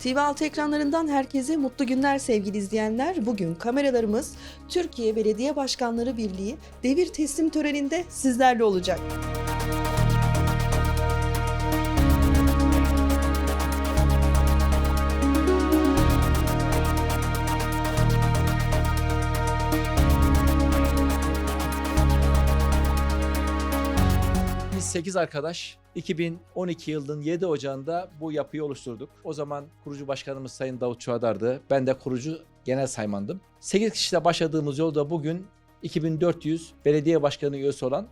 TV6 ekranlarından herkese mutlu günler sevgili izleyenler. Bugün kameralarımız Türkiye Belediye Başkanları Birliği devir teslim töreninde sizlerle olacak. 8 arkadaş 2012 yılının 7 Ocağı'nda bu yapıyı oluşturduk. O zaman kurucu başkanımız Sayın Davut Çuadar'dı. Ben de kurucu genel saymandım. 8 kişiyle başladığımız yolda bugün 2400 belediye başkanı üyesi olan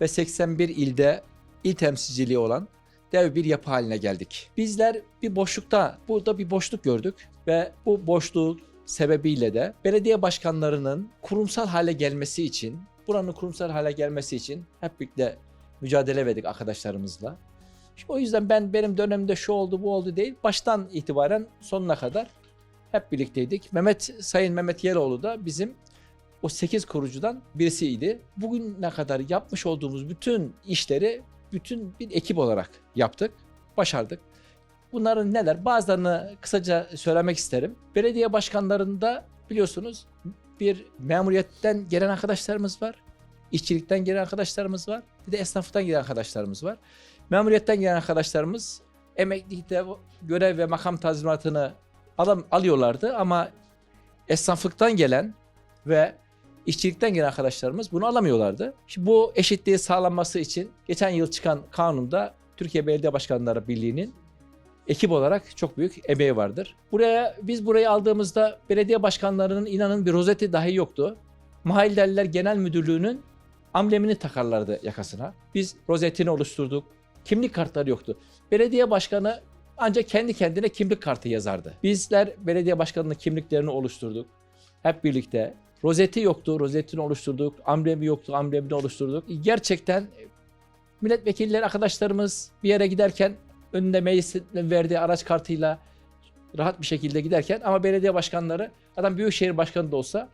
ve 81 ilde il temsilciliği olan dev bir yapı haline geldik. Bizler bir boşlukta, burada bir boşluk gördük ve bu boşluk sebebiyle de belediye başkanlarının kurumsal hale gelmesi için, buranın kurumsal hale gelmesi için hep birlikte mücadele verdik arkadaşlarımızla. O yüzden ben benim dönemimde şu oldu bu oldu değil. Baştan itibaren sonuna kadar hep birlikteydik. Mehmet Sayın Mehmet Yeroğlu da bizim o 8 kurucudan birisiydi. Bugüne kadar yapmış olduğumuz bütün işleri bütün bir ekip olarak yaptık. Başardık. Bunların neler? Bazılarını kısaca söylemek isterim. Belediye başkanlarında biliyorsunuz bir memuriyetten gelen arkadaşlarımız var. İşçilikten gelen arkadaşlarımız var. Bir de esnaflıktan gelen arkadaşlarımız var. Memuriyetten gelen arkadaşlarımız emeklilikte görev ve makam tazminatını alam, alıyorlardı ama esnaflıktan gelen ve işçilikten gelen arkadaşlarımız bunu alamıyorlardı. Şimdi bu eşitliği sağlanması için geçen yıl çıkan kanunda Türkiye Belediye Başkanları Birliği'nin ekip olarak çok büyük emeği vardır. Buraya biz burayı aldığımızda belediye başkanlarının inanın bir rozeti dahi yoktu. Mahalleliler Genel Müdürlüğü'nün amblemini takarlardı yakasına. Biz rozetini oluşturduk. Kimlik kartları yoktu. Belediye başkanı ancak kendi kendine kimlik kartı yazardı. Bizler belediye başkanının kimliklerini oluşturduk. Hep birlikte. Rozeti yoktu, rozetini oluşturduk. Amblemi yoktu, amblemini oluşturduk. Gerçekten milletvekilleri arkadaşlarımız bir yere giderken önünde meclisin verdiği araç kartıyla rahat bir şekilde giderken ama belediye başkanları adam büyükşehir başkanı da olsa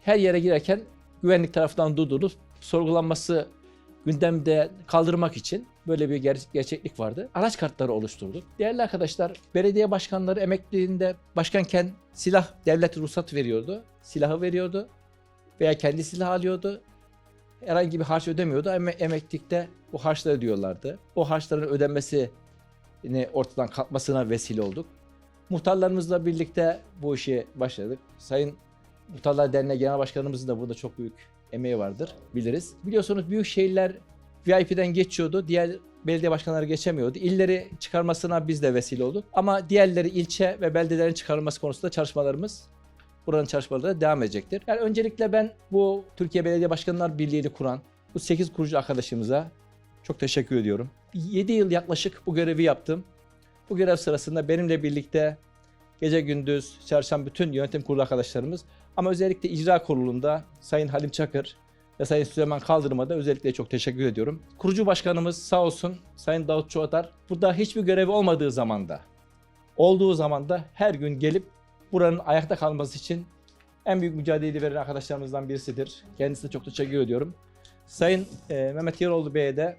her yere girerken güvenlik tarafından durdurulup sorgulanması gündemde kaldırmak için böyle bir ger- gerçeklik vardı. Araç kartları oluşturduk. Değerli arkadaşlar, belediye başkanları emekliliğinde başkanken silah devlet ruhsat veriyordu. Silahı veriyordu veya kendi silah alıyordu. Herhangi bir harç ödemiyordu ama emeklilikte bu harçları ödüyorlardı. O harçların ödenmesi ortadan kalkmasına vesile olduk. Muhtarlarımızla birlikte bu işi başladık. Sayın Muhtarlar Derneği Genel Başkanımızın da burada çok büyük emeği vardır, biliriz. Biliyorsunuz büyük şehirler VIP'den geçiyordu, diğer belediye başkanları geçemiyordu. İlleri çıkarmasına biz de vesile olduk. Ama diğerleri ilçe ve beldelerin çıkarılması konusunda çalışmalarımız, buranın çalışmaları da devam edecektir. Yani öncelikle ben bu Türkiye Belediye Başkanlar Birliği'ni kuran bu 8 kurucu arkadaşımıza çok teşekkür ediyorum. 7 yıl yaklaşık bu görevi yaptım. Bu görev sırasında benimle birlikte gece gündüz çalışan bütün yönetim kurulu arkadaşlarımız ama özellikle icra kurulunda Sayın Halim Çakır ve Sayın Süleyman Kaldırım'a da özellikle çok teşekkür ediyorum. Kurucu başkanımız sağ olsun Sayın Davut Çoğatar burada hiçbir görevi olmadığı zamanda olduğu zamanda her gün gelip buranın ayakta kalması için en büyük mücadeleyi veren arkadaşlarımızdan birisidir. Kendisine çok teşekkür ediyorum. Sayın e, Mehmet Yeroğlu Bey'e de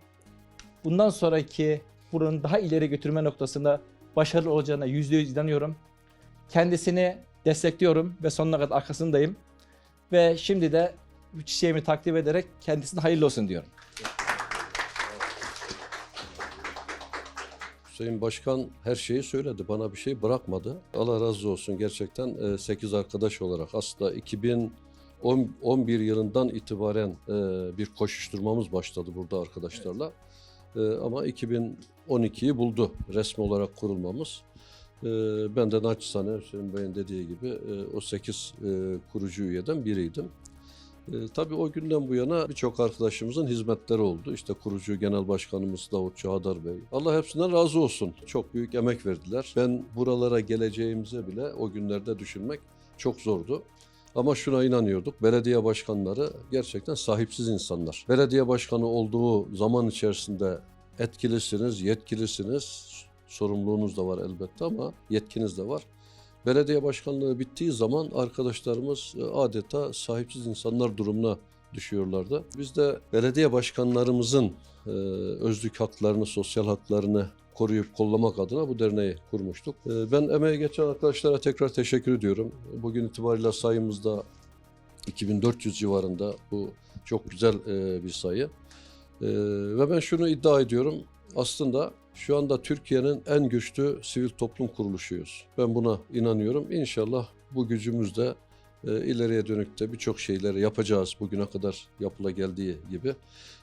bundan sonraki buranın daha ileri götürme noktasında başarılı olacağına yüzde yüz inanıyorum. Kendisini destekliyorum ve sonuna kadar arkasındayım. Ve şimdi de çiçeğimi takdim ederek kendisine hayırlı olsun diyorum. Hüseyin Başkan her şeyi söyledi. Bana bir şey bırakmadı. Allah razı olsun gerçekten 8 arkadaş olarak aslında 2011 yılından itibaren e, bir koşuşturmamız başladı burada arkadaşlarla. E, Ama 2012'yi buldu resmi olarak kurulmamız. E, Ben de naçizane Hüseyin Bey'in dediği gibi e, o 8 kurucu üyeden biriydim. E, tabii o günden bu yana birçok arkadaşımızın hizmetleri oldu. İşte kurucu genel başkanımız Davut Çağdar Bey. Allah hepsinden razı olsun. Çok büyük emek verdiler. Ben buralara geleceğimize bile o günlerde düşünmek çok zordu. Ama şuna inanıyorduk. Belediye başkanları gerçekten sahipsiz insanlar. Belediye başkanı olduğu zaman içerisinde etkilisiniz, yetkilisiniz. Sorumluluğunuz da var elbette ama yetkiniz de var. Belediye başkanlığı bittiği zaman arkadaşlarımız e, adeta sahipsiz insanlar durumuna düşüyorlardı. Biz de belediye başkanlarımızın e, özlük haklarını, sosyal haklarını koruyup kollamak adına bu derneği kurmuştuk. E, Ben emeği geçen arkadaşlara tekrar teşekkür ediyorum. Bugün itibariyle sayımızda 2400 civarında bu çok güzel bir sayı. Ve ben şunu iddia ediyorum. Aslında şu anda Türkiye'nin en güçlü sivil toplum kuruluşuyuz. Ben buna inanıyorum. İnşallah bu gücümüzle e, ileriye dönük de birçok şeyleri yapacağız bugüne kadar yapıla geldiği gibi.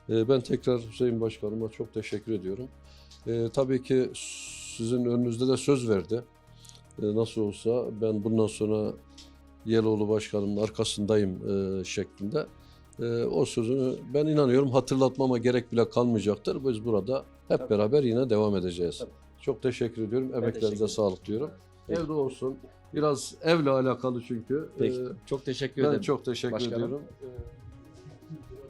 E, ben tekrar Hüseyin Başkanıma çok teşekkür ediyorum. E, tabii ki sizin önünüzde de söz verdi. Nasıl olsa ben bundan sonra Yeloğlu Başkanımın arkasındayım şeklinde. O sözünü ben inanıyorum hatırlatmama gerek bile kalmayacaktır. Biz burada hep Tabii. beraber yine devam edeceğiz. Tabii. Çok teşekkür ediyorum. Emeklerinize sağlık diyorum. Peki. Evde olsun. Biraz evle alakalı çünkü. Peki. E, Çok teşekkür ben ederim. çok teşekkür Başkanım. ediyorum. Ee,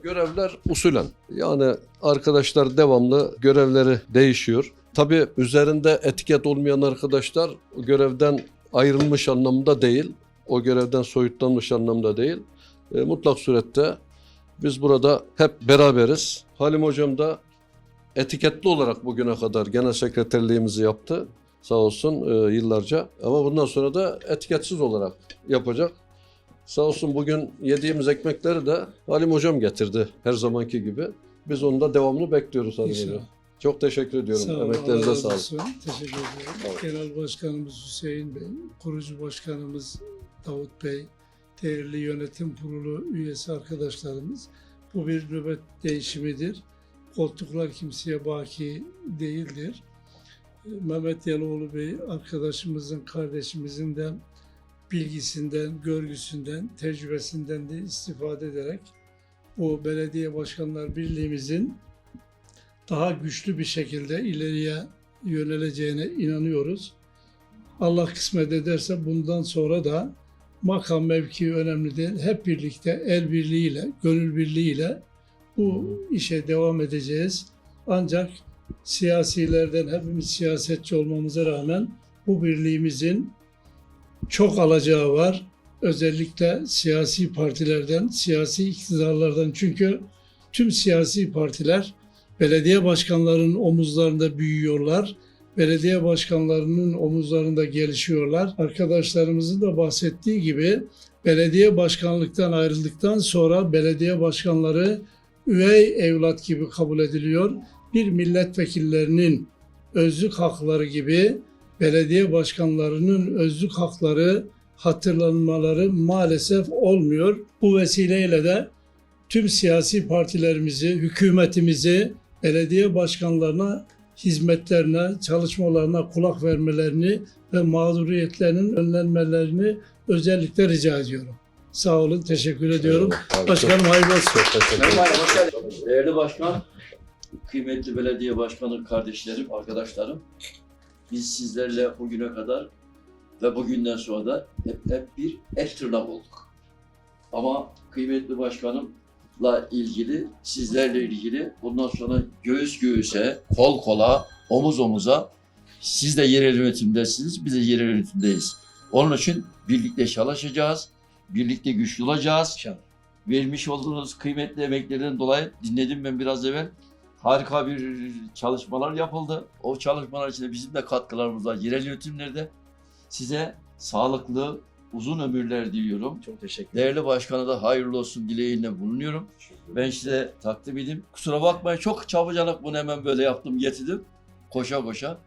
Görevler usulen. Yani arkadaşlar devamlı görevleri değişiyor. Tabii üzerinde etiket olmayan arkadaşlar görevden ayrılmış anlamında değil. O görevden soyutlanmış anlamda değil. E, mutlak surette biz burada hep beraberiz. Halim Hocam da etiketli olarak bugüne kadar genel sekreterliğimizi yaptı. Sağ olsun e, yıllarca. Ama bundan sonra da etiketsiz olarak yapacak. Sağ olsun bugün yediğimiz ekmekleri de Halim Hocam getirdi her zamanki gibi. Biz onun da devamını bekliyoruz Halim. Hocam. Çok teşekkür ediyorum. Sağ olun, Emeklerinize sağlık. olsun. Teşekkür ediyorum. Sağ olun. Genel Başkanımız Hüseyin Bey, kurucu başkanımız Davut Bey, değerli yönetim kurulu üyesi arkadaşlarımız. Bu bir nöbet değişimidir. Koltuklar kimseye baki değildir. Mehmet Yeloğlu Bey arkadaşımızın, kardeşimizin de bilgisinden, görgüsünden, tecrübesinden de istifade ederek bu belediye başkanlar birliğimizin daha güçlü bir şekilde ileriye yöneleceğine inanıyoruz. Allah kısmet ederse bundan sonra da makam mevki önemli değil. Hep birlikte el birliğiyle, gönül birliğiyle bu işe devam edeceğiz. Ancak siyasilerden hepimiz siyasetçi olmamıza rağmen bu birliğimizin çok alacağı var. Özellikle siyasi partilerden, siyasi iktidarlardan. Çünkü tüm siyasi partiler belediye başkanlarının omuzlarında büyüyorlar. Belediye başkanlarının omuzlarında gelişiyorlar. Arkadaşlarımızın da bahsettiği gibi belediye başkanlıktan ayrıldıktan sonra belediye başkanları üvey evlat gibi kabul ediliyor. Bir milletvekillerinin özlük hakları gibi belediye başkanlarının özlük hakları hatırlanmaları maalesef olmuyor. Bu vesileyle de tüm siyasi partilerimizi, hükümetimizi, belediye başkanlarına hizmetlerine, çalışmalarına kulak vermelerini ve mağduriyetlerinin önlenmelerini özellikle rica ediyorum. Sağ olun, teşekkür ediyorum. Abi, Başkanım hayırlı olsun. Teşekkür ederim. Değerli başkan, kıymetli belediye başkanı kardeşlerim, arkadaşlarım. Biz sizlerle bugüne kadar ve bugünden sonra da hep, hep bir et tırnak olduk. Ama kıymetli başkanımla ilgili, sizlerle ilgili bundan sonra göğüs göğüse, kol kola, omuz omuza siz de yerel yönetimdesiniz, biz de yerel yönetimdeyiz. Onun için birlikte çalışacağız, birlikte güçlü olacağız vermiş olduğunuz kıymetli emeklerden dolayı dinledim ben biraz evvel. Harika bir çalışmalar yapıldı. O çalışmalar içinde bizim de katkılarımız var. Yerel yönetimlerde size sağlıklı, uzun ömürler diliyorum. Çok teşekkür ederim. Değerli başkana da hayırlı olsun dileğiyle bulunuyorum. Ben size takdim edeyim. Kusura bakmayın çok çabucanak bunu hemen böyle yaptım getirdim. Koşa koşa.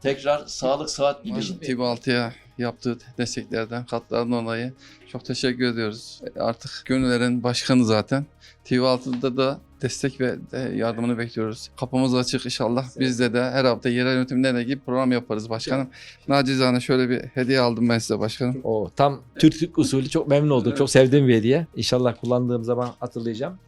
Tekrar sağlık saat diliyorum. TV6'ya yaptığı desteklerden, katlarından dolayı çok teşekkür ediyoruz. E, Artık gönüllerin başkanı zaten. TV6'da da destek ve yardımını bekliyoruz. Kapımız açık inşallah. Bizde de her hafta yerel yönetimlerle gibi program yaparız başkanım. Nacizane şöyle bir hediye aldım ben size başkanım. O tam Türk usulü çok memnun oldum. Çok sevdiğim bir hediye. İnşallah kullandığım zaman hatırlayacağım.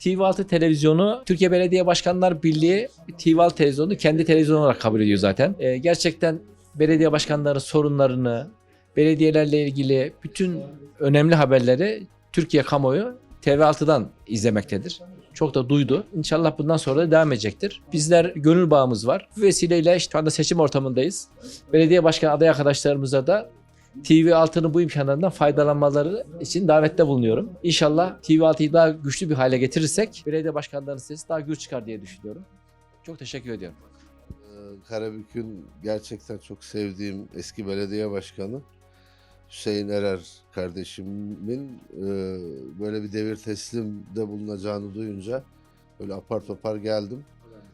TV6 televizyonu Türkiye Belediye Başkanlar Birliği TV6 televizyonu kendi televizyonu olarak kabul ediyor zaten. Ee, gerçekten belediye başkanlarının sorunlarını, belediyelerle ilgili bütün önemli haberleri Türkiye kamuoyu TV6'dan izlemektedir. Çok da duydu. İnşallah bundan sonra da devam edecektir. Bizler gönül bağımız var. Bu vesileyle şu anda seçim ortamındayız. Belediye başkan aday arkadaşlarımıza da TV6'nın bu imkanlarından faydalanmaları için davette bulunuyorum. İnşallah TV6'yı daha güçlü bir hale getirirsek belediye başkanlarının sesi daha gür çıkar diye düşünüyorum. Çok teşekkür ediyorum. Ee, Karabük'ün gerçekten çok sevdiğim eski belediye başkanı Hüseyin Erer kardeşimin e, böyle bir devir teslimde bulunacağını duyunca böyle apar topar geldim.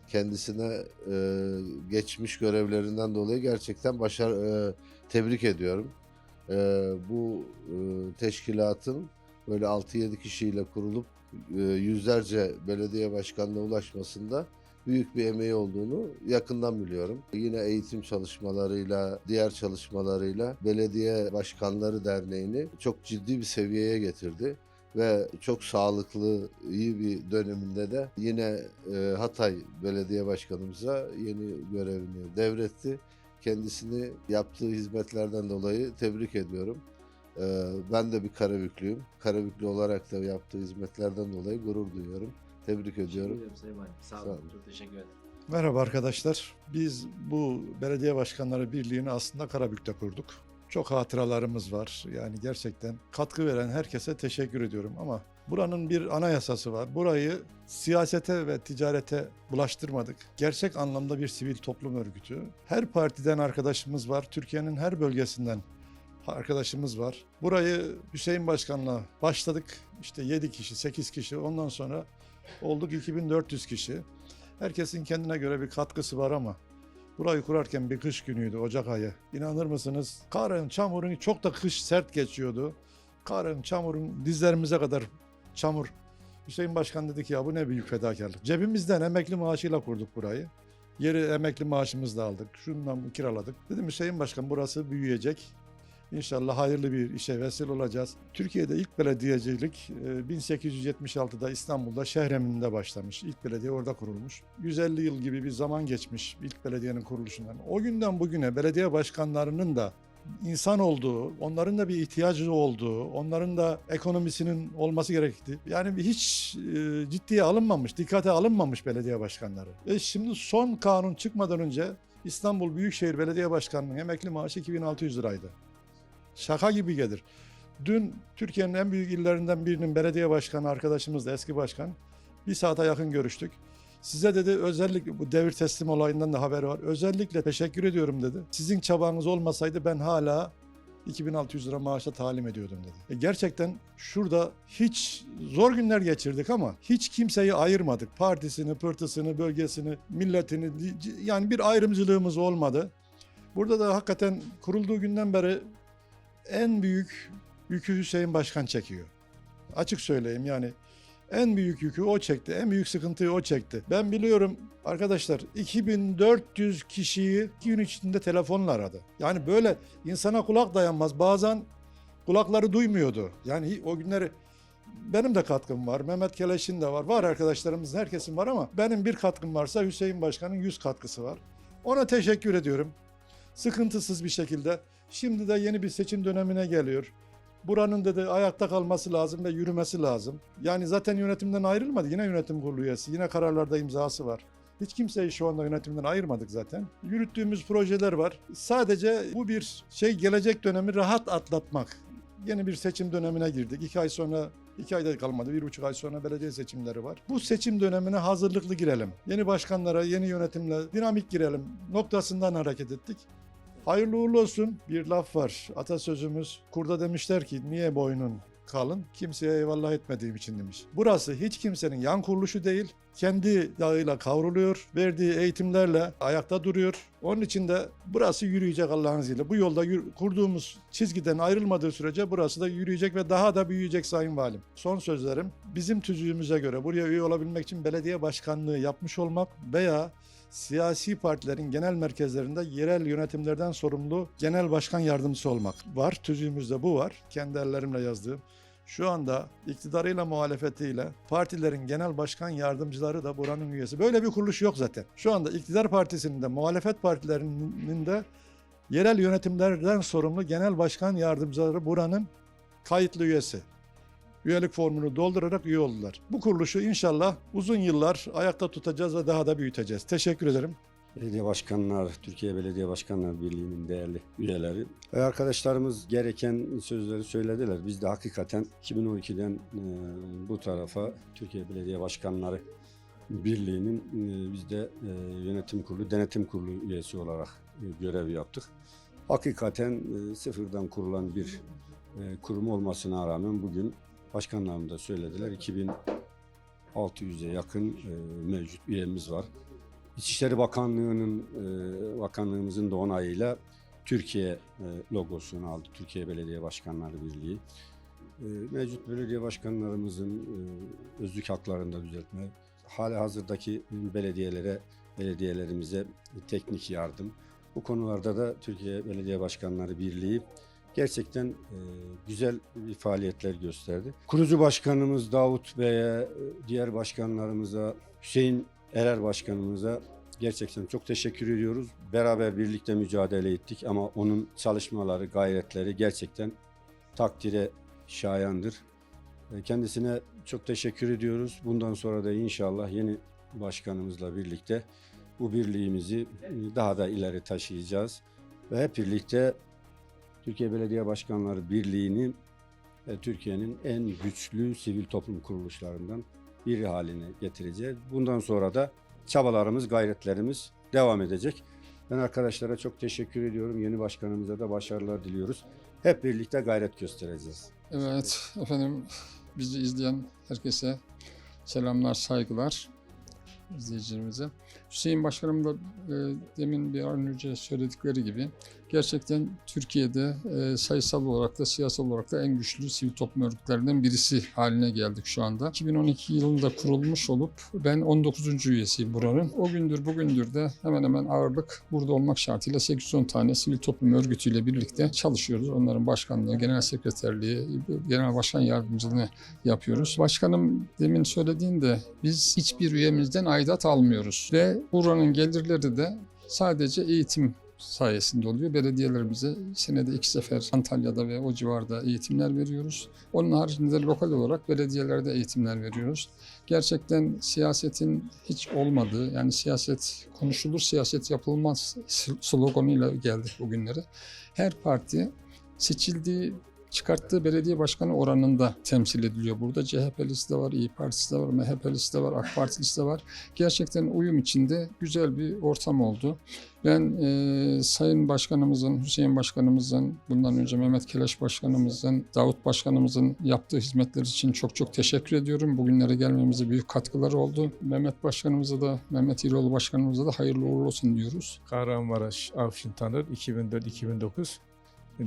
Kendisine e, geçmiş görevlerinden dolayı gerçekten başar e, tebrik ediyorum. Bu teşkilatın böyle 6-7 kişiyle kurulup yüzlerce belediye başkanına ulaşmasında büyük bir emeği olduğunu yakından biliyorum. Yine eğitim çalışmalarıyla, diğer çalışmalarıyla Belediye Başkanları Derneği'ni çok ciddi bir seviyeye getirdi ve çok sağlıklı, iyi bir döneminde de yine e, Hatay Belediye Başkanımıza yeni görevini devretti. Kendisini yaptığı hizmetlerden dolayı tebrik ediyorum. E, ben de bir Karabüklüyüm. Karabüklü olarak da yaptığı hizmetlerden dolayı gurur duyuyorum. Tebrik ediyorum. Sağ Sağ olun. Çok teşekkür ederim. Merhaba arkadaşlar. Biz bu Belediye Başkanları Birliği'ni aslında Karabük'te kurduk. Çok hatıralarımız var. Yani gerçekten katkı veren herkese teşekkür ediyorum ama buranın bir anayasası var. Burayı siyasete ve ticarete bulaştırmadık. Gerçek anlamda bir sivil toplum örgütü. Her partiden arkadaşımız var. Türkiye'nin her bölgesinden arkadaşımız var. Burayı Hüseyin Başkan'la başladık. İşte 7 kişi, 8 kişi. Ondan sonra olduk 2400 kişi. Herkesin kendine göre bir katkısı var ama burayı kurarken bir kış günüydü Ocak ayı. İnanır mısınız? Karın, çamurun çok da kış sert geçiyordu. Karın, çamurun dizlerimize kadar çamur. Hüseyin Başkan dedi ki ya bu ne büyük fedakarlık. Cebimizden emekli maaşıyla kurduk burayı. Yeri emekli maaşımızla aldık. Şundan kiraladık. Dedim Hüseyin Başkan burası büyüyecek. İnşallah hayırlı bir işe vesile olacağız. Türkiye'de ilk belediyecilik e, 1876'da İstanbul'da Şehrem'inde başlamış. İlk belediye orada kurulmuş. 150 yıl gibi bir zaman geçmiş ilk belediyenin kuruluşundan. O günden bugüne belediye başkanlarının da insan olduğu, onların da bir ihtiyacı olduğu, onların da ekonomisinin olması gerektiği. Yani hiç e, ciddiye alınmamış, dikkate alınmamış belediye başkanları. Ve şimdi son kanun çıkmadan önce İstanbul Büyükşehir Belediye Başkanı'nın emekli maaşı 2600 liraydı. Şaka gibi gelir. Dün Türkiye'nin en büyük illerinden birinin belediye başkanı arkadaşımız da eski başkan. Bir saate yakın görüştük. Size dedi özellikle bu devir teslim olayından da haber var. Özellikle teşekkür ediyorum dedi. Sizin çabanız olmasaydı ben hala 2600 lira maaşa talim ediyordum dedi. E gerçekten şurada hiç zor günler geçirdik ama hiç kimseyi ayırmadık. Partisini, pırtısını, bölgesini, milletini yani bir ayrımcılığımız olmadı. Burada da hakikaten kurulduğu günden beri en büyük yükü Hüseyin Başkan çekiyor. Açık söyleyeyim yani en büyük yükü o çekti. En büyük sıkıntıyı o çekti. Ben biliyorum arkadaşlar 2400 kişiyi iki gün içinde telefonla aradı. Yani böyle insana kulak dayanmaz. Bazen kulakları duymuyordu. Yani o günleri benim de katkım var. Mehmet Keleş'in de var. Var arkadaşlarımızın herkesin var ama benim bir katkım varsa Hüseyin Başkan'ın 100 katkısı var. Ona teşekkür ediyorum. Sıkıntısız bir şekilde. Şimdi de yeni bir seçim dönemine geliyor. Buranın dedi ayakta kalması lazım ve yürümesi lazım. Yani zaten yönetimden ayrılmadı. Yine yönetim kurulu üyesi. Yine kararlarda imzası var. Hiç kimseyi şu anda yönetimden ayırmadık zaten. Yürüttüğümüz projeler var. Sadece bu bir şey gelecek dönemi rahat atlatmak. Yeni bir seçim dönemine girdik. İki ay sonra, iki ayda kalmadı. Bir buçuk ay sonra belediye seçimleri var. Bu seçim dönemine hazırlıklı girelim. Yeni başkanlara, yeni yönetimle dinamik girelim noktasından hareket ettik. Hayırlı uğurlu olsun. Bir laf var. Atasözümüz. Kurda demişler ki niye boynun kalın? Kimseye eyvallah etmediğim için demiş. Burası hiç kimsenin yan kuruluşu değil. Kendi yağıyla kavruluyor. Verdiği eğitimlerle ayakta duruyor. Onun için de burası yürüyecek Allah'ın izniyle. Bu yolda kurduğumuz çizgiden ayrılmadığı sürece burası da yürüyecek ve daha da büyüyecek Sayın Valim. Son sözlerim bizim tüzüğümüze göre buraya üye olabilmek için belediye başkanlığı yapmış olmak veya siyasi partilerin genel merkezlerinde yerel yönetimlerden sorumlu genel başkan yardımcısı olmak var. Tüzüğümüzde bu var. Kendi ellerimle yazdığım. Şu anda iktidarıyla muhalefetiyle partilerin genel başkan yardımcıları da buranın üyesi. Böyle bir kuruluş yok zaten. Şu anda iktidar partisinin de muhalefet partilerinin de yerel yönetimlerden sorumlu genel başkan yardımcıları buranın kayıtlı üyesi üyelik formunu doldurarak üye oldular. Bu kuruluşu inşallah uzun yıllar ayakta tutacağız ve daha da büyüteceğiz. Teşekkür ederim. Belediye Başkanlar, Türkiye Belediye Başkanlar Birliği'nin değerli üyeleri. E, Arkadaşlarımız gereken sözleri söylediler. Biz de hakikaten 2012'den e, bu tarafa Türkiye Belediye Başkanları Birliği'nin e, biz de yönetim kurulu, denetim kurulu üyesi olarak görev yaptık. Hakikaten sıfırdan kurulan bir kurum olmasına rağmen bugün başkanlarım da söylediler 2600'e yakın e, mevcut üyemiz var. İçişleri Bakanlığı'nın e, bakanlığımızın da onayıyla Türkiye e, logosunu aldı. Türkiye Belediye Başkanları Birliği. E, mevcut belediye başkanlarımızın e, özlük haklarında düzeltme, hali hazırdaki belediyelere, belediyelerimize teknik yardım. Bu konularda da Türkiye Belediye Başkanları Birliği gerçekten e, güzel bir faaliyetler gösterdi. Kurucu Başkanımız Davut Bey'e, e, diğer başkanlarımıza, Hüseyin Erer Başkanımıza gerçekten çok teşekkür ediyoruz. Beraber birlikte mücadele ettik ama onun çalışmaları, gayretleri gerçekten takdire şayandır. E, Kendisine çok teşekkür ediyoruz. Bundan sonra da inşallah yeni başkanımızla birlikte bu birliğimizi e, daha da ileri taşıyacağız. Ve hep birlikte Türkiye Belediye Başkanları Birliği'ni e, Türkiye'nin en güçlü sivil toplum kuruluşlarından biri haline getireceğiz. Bundan sonra da çabalarımız, gayretlerimiz devam edecek. Ben arkadaşlara çok teşekkür ediyorum. Yeni başkanımıza da başarılar diliyoruz. Hep birlikte gayret göstereceğiz. Evet efendim bizi izleyen herkese selamlar, saygılar izleyicilerimize. Hüseyin Başkanım da e, demin bir an önce söyledikleri gibi gerçekten Türkiye'de e, sayısal olarak da siyasal olarak da en güçlü sivil toplum örgütlerinden birisi haline geldik şu anda. 2012 yılında kurulmuş olup ben 19. üyesiyim buranın. O gündür bugündür de hemen hemen ağırlık burada olmak şartıyla 810 tane sivil toplum örgütüyle birlikte çalışıyoruz. Onların başkanlığı, genel sekreterliği, genel başkan yardımcılığını yapıyoruz. Başkanım demin söylediğinde biz hiçbir üyemizden aidat almıyoruz ve buranın gelirleri de sadece eğitim sayesinde oluyor. Belediyelerimize senede iki sefer Antalya'da ve o civarda eğitimler veriyoruz. Onun haricinde lokal olarak belediyelerde eğitimler veriyoruz. Gerçekten siyasetin hiç olmadığı, yani siyaset konuşulur, siyaset yapılmaz sloganıyla geldik bugünlere. Her parti seçildiği çıkarttığı belediye başkanı oranında temsil ediliyor. Burada CHP'lisi de var, İyi Partisi de var, MHP'lisi de var, AK Partilisi de var. Gerçekten uyum içinde güzel bir ortam oldu. Ben e, Sayın Başkanımızın, Hüseyin Başkanımızın, bundan önce Mehmet Keleş Başkanımızın, Davut Başkanımızın yaptığı hizmetler için çok çok teşekkür ediyorum. Bugünlere gelmemize büyük katkıları oldu. Mehmet Başkanımıza da, Mehmet İroğlu Başkanımıza da hayırlı uğurlu olsun diyoruz. Kahramanmaraş Avşin Tanır 2004-2009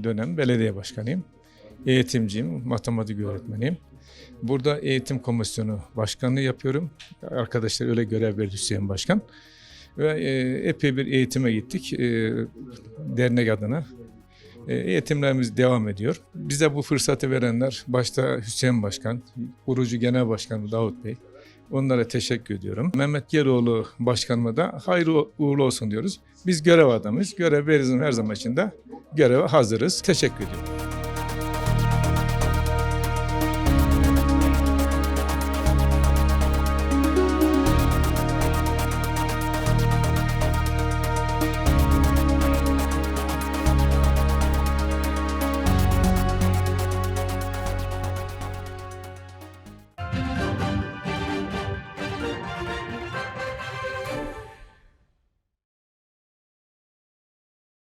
dönem belediye başkanıyım. Eğitimciyim, matematik öğretmeniyim. Burada eğitim komisyonu başkanlığı yapıyorum. Arkadaşlar öyle görev verdi Hüseyin Başkan. Ve e, epey bir eğitime gittik e, dernek adına. E, eğitimlerimiz devam ediyor. Bize bu fırsatı verenler başta Hüseyin Başkan, kurucu genel başkanı Davut Bey. Onlara teşekkür ediyorum. Mehmet Geroğlu başkanıma da hayırlı uğurlu olsun diyoruz. Biz görev adamıyız. Görev verizm her zaman için de göreve hazırız. Teşekkür ediyorum.